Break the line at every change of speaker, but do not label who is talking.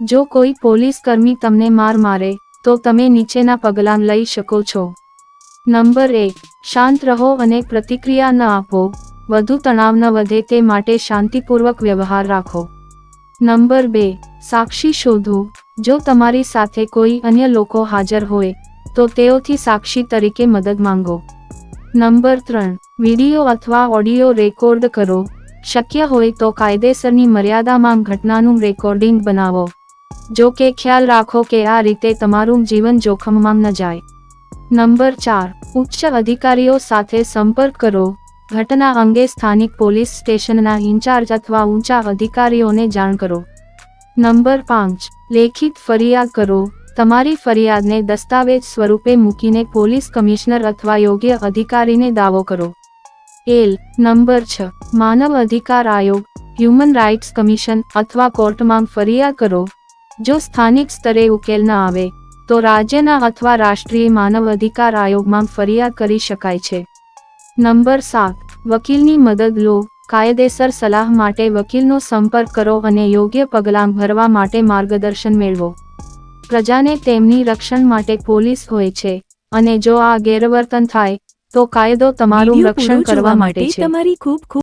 જો કોઈ પોલીસ કર્મી તમને માર મારે, તો તમે નીચેના પગલાં લઈ શકો છો. નંબર એક, શાંત રહો અને પ્રતિક્રિયા ન આપો. વધુ તણાવ ન વધે તે માટે શાંતિપૂર્વક વ્યવહાર રાખો. નંબર બે, સાક્ષી શોધો. જો તમારી સાથે કોઈ અન્ય લોકો હાજર હોય, તો તેઓથી સાક્ષી તરીકે મદદ માંગો. નંબર ત્રણ, વીડિયો અથવા ઓડિયો રેકોર્ડ કરો. શક્ય હોય તો કાયદેસરની મર્યાદામાં ઘટનાનું રેકોર્ડિંગ બનાવો. જો કે ખ્યાલ રાખો કે આ રીતે તમારું જીવન જોખમમાં ન જાય. નંબર ચાર, ઉચ્ચ અધિકારીઓ સાથે સંપર્ક કરો. ઘટના અંગે સ્થાનિક પોલીસ સ્ટેશનના ઇન્ચાર્જ અથવા ઊંચા અધિકારીઓને જાણ કરો. નંબર પાંચ, લેખિત ફરિયાદ કરો. તમારી ફરિયાદને દસ્તાવેજ સ્વરૂપે મૂકીને પોલીસ કમિશનર અથવા યોગ્ય અધિકારીને દાવો કરો. એલ, નંબર છ, માનવ અધિકાર આયોગ, હ્યુમન રાઇટ્સ કમિશન અથવા કોર્ટમાં ફરિયાદ કરો. જો સ્થાનિક સ્તરે ઉકેલ ન આવે તો રાજ્યના અથવા રાષ્ટ્રીય માનવ અધિકાર આયોગમાં ફરિયાદ કરી શકાય છે. નંબર સાત વકીલની મદદ લો કાયદેસર સલાહ માટે વકીલનો સંપર્ક કરો અને યોગ્ય પગલાં ભરવા માટે માર્ગદર્શન મેળવો. પ્રજાને તેમની રક્ષણ માટે પોલીસ હોય છે અને જો આ ગેરવર્તન થાય તો કાયદો તમારું રક્ષણ કરવા માટે છે.
તમારી ખૂબ ખૂબ